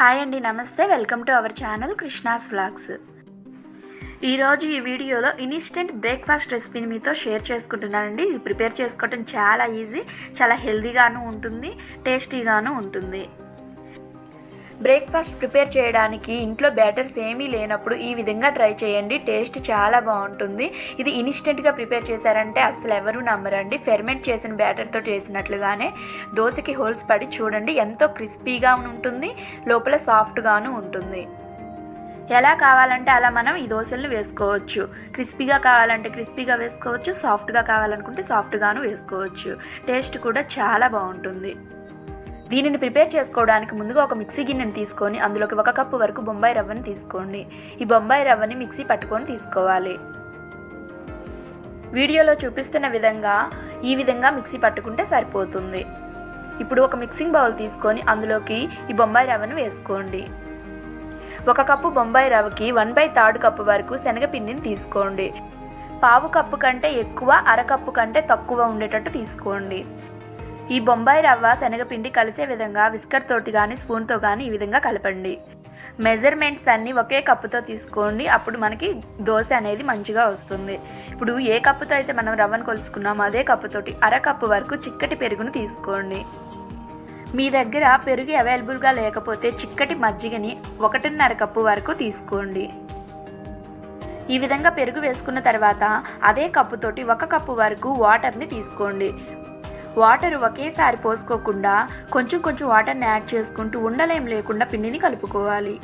Hi అండి నమస్తే. Welcome to our channel Krishna's vlogs. ఈరోజు ఈ వీడియోలో ఇన్స్టెంట్ బ్రేక్ఫాస్ట్ రెసిపీని మీతో షేర్ చేసుకుంటున్నానండి. ఇది ప్రిపేర్ చేసుకోవటం చాలా ఈజీ చాలా హెల్దీగాను ఉంటుంది టేస్టీగాను ఉంటుంది. బ్రేక్ఫాస్ట్ ప్రిపేర్ చేయడానికి ఇంట్లో బ్యాటర్స్ ఏమీ లేనప్పుడు ఈ విధంగా ట్రై చేయండి. టేస్ట్ చాలా బాగుంటుంది. ఇది ఇన్స్టెంట్గా ప్రిపేర్ చేశారంటే అసలు ఎవరు నమ్మరండి. ఫెర్మెంట్ చేసిన బ్యాటర్తో చేసినట్లుగానే దోశకి హోల్స్ పడి చూడండి ఎంతో క్రిస్పీగా ఉంటుంది లోపల సాఫ్ట్గాను ఉంటుంది. ఎలా కావాలంటే అలా మనం ఈ దోశలను వేసుకోవచ్చు. క్రిస్పీగా కావాలంటే క్రిస్పీగా వేసుకోవచ్చు సాఫ్ట్గా కావాలనుకుంటే సాఫ్ట్గాను వేసుకోవచ్చు. టేస్ట్ కూడా చాలా బాగుంటుంది. దీనిని ప్రిపేర్ చేసుకోవడానికి ముందుగా ఒక మిక్సీ గిన్నెని తీసుకొని అందులోకి ఒక కప్పు వరకు బొంబాయి రవ్వని తీసుకోండి. ఈ బొంబాయి రవ్వని మిక్సీ పట్టుకొని తీసుకోవాలి. వీడియోలో చూపిస్తున్న విధంగా ఈ విధంగా మిక్సీ పట్టుకుంటే సరిపోతుంది. ఇప్పుడు ఒక మిక్సింగ్ బౌల్ తీసుకొని అందులోకి ఈ బొంబాయి రవ్వను వేసుకోండి. ఒక కప్పు బొంబాయి రవ్వకి వన్ బై థర్డ్ కప్పు వరకు శనగపిండిని తీసుకోండి. పావు కప్పు కంటే ఎక్కువ అరకప్పు కంటే తక్కువ ఉండేటట్టు తీసుకోండి. ఈ బొంబాయి రవ్వ శనగపిండి కలిసే విధంగా విస్కర్ తోటి కానీ స్పూన్తో కానీ ఈ విధంగా కలపండి. మెజర్మెంట్స్ అన్నీ ఒకే కప్పుతో తీసుకోండి. అప్పుడు మనకి దోశ అనేది మంచిగా వస్తుంది. ఇప్పుడు ఏ కప్పుతో అయితే మనం రవ్వను కొలుసుకున్నామో అదే కప్పుతోటి అర కప్పు వరకు చిక్కటి పెరుగును తీసుకోండి. మీ దగ్గర పెరుగు అవైలబుల్గా లేకపోతే చిక్కటి మజ్జిగని ఒకటిన్నర కప్పు వరకు తీసుకోండి. ఈ విధంగా పెరుగు వేసుకున్న తర్వాత అదే కప్పుతోటి ఒక కప్పు వరకు వాటర్ని తీసుకోండి. వాటర్ ఒకేసారి పోసుకోకుండా కొంచెం కొంచెం వాటర్ని యాడ్ చేసుకుంటూ ఉండలేం లేకుండా పిండిని కలుపుకోవాలి.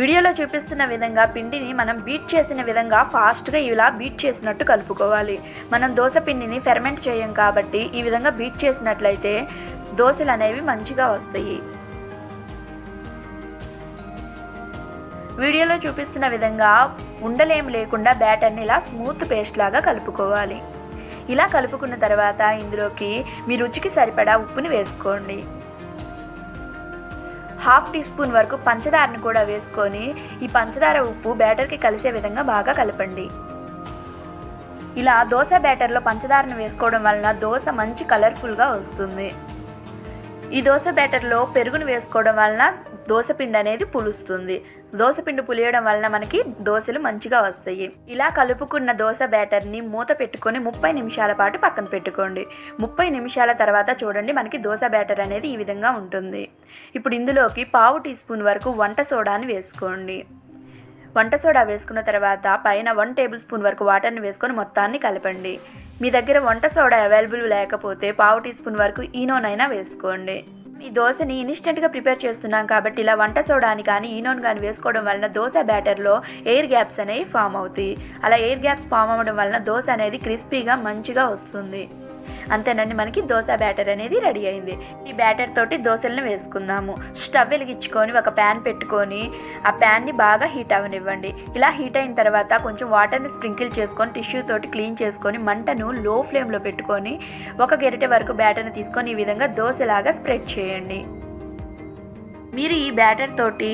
వీడియోలో చూపిస్తున్న విధంగా పిండిని మనం బీట్ చేసిన విధంగా ఫాస్ట్గా ఇలా బీట్ చేసినట్టు కలుపుకోవాలి. మనం దోశ పిండిని ఫెర్మెంట్ చేయం కాబట్టి ఈ విధంగా బీట్ చేసినట్లయితే దోశలు అనేవి మంచిగా వస్తాయి. వీడియోలో చూపిస్తున్న విధంగా ఉండలేం లేకుండా బ్యాటర్ని ఇలా స్మూత్ పేస్ట్ లాగా కలుపుకోవాలి. ఇలా కలుపుకున్న తర్వాత ఇందులోకి మీ రుచికి సరిపడా ఉప్పుని వేసుకోండి. హాఫ్ టీ స్పూన్ వరకు పంచదారని కూడా వేసుకొని ఈ పంచదార ఉప్పు బ్యాటర్కి కలిసే విధంగా బాగా కలపండి. ఇలా దోశ బ్యాటర్లో పంచదారను వేసుకోవడం వలన దోశ మంచి కలర్ఫుల్గా వస్తుంది. ఈ దోశ బ్యాటర్లో పెరుగును వేసుకోవడం వలన దోశపిండి అనేది పులుస్తుంది. దోశపిండి పులియడం వలన మనకి దోశలు మంచిగా వస్తాయి. ఇలా కలుపుకున్న దోశ బ్యాటర్ని మూత పెట్టుకొని ముప్పై నిమిషాల పాటు పక్కన పెట్టుకోండి. ముప్పై నిమిషాల తర్వాత చూడండి మనకి దోశ బ్యాటర్ అనేది ఈ విధంగా ఉంటుంది. ఇప్పుడు ఇందులోకి పావు టీ స్పూన్ వరకు వంట సోడాని వేసుకోండి. వంట సోడా వేసుకున్న తర్వాత పైన వన్ టేబుల్ స్పూన్ వరకు వాటర్ని వేసుకొని మొత్తాన్ని కలపండి. మీ దగ్గర వంట సోడా అవైలబుల్ లేకపోతే పావు టీ స్పూన్ వరకు ఈనోనైనా వేసుకోండి. ఈ దోశని ఇన్స్టెంట్గా ప్రిపేర్ చేస్తున్నాం కాబట్టి ఇలా వంట సోడాని కానీ ఈనోన్ కానీ వేసుకోవడం వలన దోశ బ్యాటర్లో ఎయిర్ గ్యాప్స్ అనేవి ఫామ్ అవుతాయి. అలా ఎయిర్ గ్యాప్స్ ఫామ్ అవ్వడం వలన దోశ అనేది క్రిస్పీగా మంచిగా వస్తుంది. అంతేనండి మనకి దోశ బ్యాటర్ అనేది రెడీ అయింది. ఈ బ్యాటర్ తోటి దోశలను వేసుకుందాము. స్టవ్ వెలిగించుకొని ఒక ప్యాన్ పెట్టుకొని ఆ ప్యాన్ని బాగా హీట్ అవనివ్వండి. ఇలా హీట్ అయిన తర్వాత కొంచెం వాటర్ని స్ప్రింకిల్ చేసుకొని టిష్యూ తోటి క్లీన్ చేసుకొని మంటను లో ఫ్లేమ్లో పెట్టుకొని ఒక గెరిటె వరకు బ్యాటర్ని తీసుకొని ఈ విధంగా దోశలాగా స్ప్రెడ్ చేయండి. మీరు ఈ బ్యాటర్ తోటి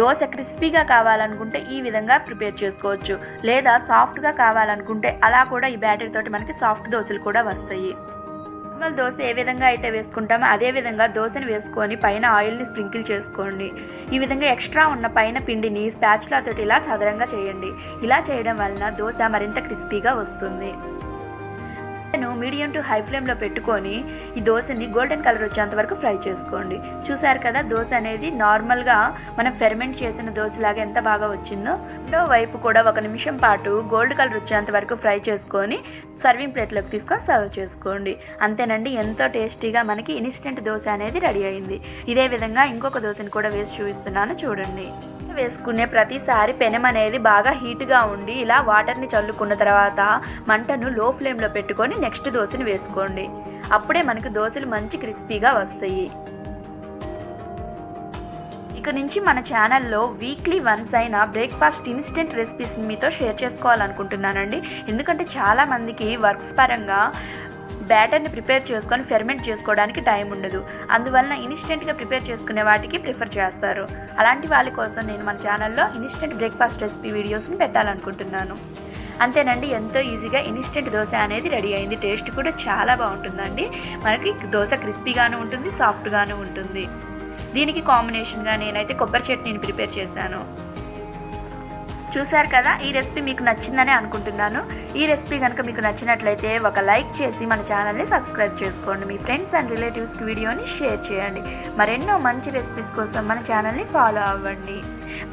దోశ క్రిస్పీగా కావాలనుకుంటే ఈ విధంగా ప్రిపేర్ చేసుకోవచ్చు. లేదా సాఫ్ట్గా కావాలనుకుంటే అలా కూడా ఈ బ్యాటర్ తోటి మనకి సాఫ్ట్ దోశలు కూడా వస్తాయి. నార్మల్ దోశ ఏ విధంగా అయితే వేసుకుంటామో అదే విధంగా దోశని వేసుకొని పైన ఆయిల్ని స్ప్రింకిల్ చేసుకోండి. ఈ విధంగా ఎక్స్ట్రా ఉన్న పైన పిండిని స్పాచ్లా తోటి ఇలా చదరంగా చేయండి. ఇలా చేయడం వలన దోశ మరింత క్రిస్పీగా వస్తుంది. నేను మీడియం టు హై ఫ్లేమ్లో పెట్టుకొని ఈ దోశని గోల్డెన్ కలర్ వచ్చేంత వరకు ఫ్రై చేసుకోండి. చూసారు కదా దోశ అనేది నార్మల్గా మనం ఫెర్మెంట్ చేసిన దోశలాగా ఎంత బాగా వచ్చిందో. రెండో వైపు కూడా ఒక నిమిషం పాటు గోల్డ్ కలర్ వచ్చేంత వరకు ఫ్రై చేసుకొని సర్వింగ్ ప్లేట్లోకి తీసుకొని సర్వ్ చేసుకోండి. అంతేనండి ఎంతో టేస్టీగా మనకి ఇన్స్టెంట్ దోశ అనేది రెడీ అయింది. ఇదే విధంగా ఇంకొక దోశని కూడా వేసి చూపిస్తున్నాను చూడండి. వేసుకునే ప్రతిసారి పెనం అనేది బాగా హీట్గా ఉండి ఇలా వాటర్ని చల్లుకున్న తర్వాత మంటను లో ఫ్లేమ్లో పెట్టుకొని నెక్స్ట్ దోశని వేసుకోండి. అప్పుడే మనకు దోశలు మంచి క్రిస్పీగా వస్తాయి. ఇక నుంచి మన ఛానల్లో వీక్లీ వన్స్ అయిన బ్రేక్ఫాస్ట్ ఇన్స్టెంట్ రెసిపీస్ని మీతో షేర్ చేసుకోవాలనుకుంటున్నానండి. ఎందుకంటే చాలామందికి వర్క్స్ పరంగా బ్యాటర్ని ప్రిపేర్ చేసుకొని ఫెర్మెంట్ చేసుకోవడానికి టైం ఉండదు. అందువలన ఇన్స్టెంట్గా ప్రిపేర్ చేసుకునే వాటికి ప్రిఫర్ చేస్తారు. అలాంటి వాళ్ళ కోసం నేను మన ఛానల్లో ఇన్స్టెంట్ బ్రేక్ఫాస్ట్ రెసిపీ వీడియోస్ని పెట్టాలనుకుంటున్నాను. అంతేనండి ఎంతో ఈజీగా ఇన్స్టెంట్ దోశ అనేది రెడీ అయింది. టేస్ట్ కూడా చాలా బాగుంటుందండి. మనకి దోశ క్రిస్పీగాను ఉంటుంది సాఫ్ట్గాను ఉంటుంది. దీనికి కాంబినేషన్గా నేనైతే కొబ్బరి చట్నీని ప్రిపేర్ చేశాను. చూశారు కదా? ఈ రెసిపీ మీకు నచ్చిందని అనుకుంటున్నాను. ఈ రెసిపీ కనుక మీకు నచ్చినట్లయితే ఒక లైక్ చేసి మన ఛానల్ని సబ్స్క్రైబ్ చేసుకోండి. మీ ఫ్రెండ్స్ అండ్ రిలేటివ్స్కి వీడియోని షేర్ చేయండి. మరెన్నో మంచి రెసిపీస్ కోసం మన ఛానల్ని ఫాలో అవ్వండి.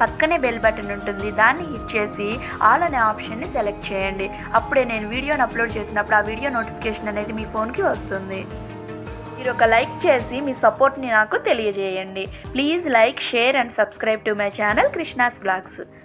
పక్కనే బెల్ బటన్ ఉంటుంది. దాన్ని హిట్ చేసి ఆల్ అనే ఆప్షన్ని సెలెక్ట్ చేయండి. అప్పుడే నేను వీడియోని అప్లోడ్ చేసినప్పుడు ఆ వీడియో నోటిఫికేషన్ అనేది మీ ఫోన్కి వస్తుంది. మీరు ఒక లైక్ చేసి మీ సపోర్ట్ని నాకు తెలియజేయండి. Please like share and subscribe to my channel Krishna's blogs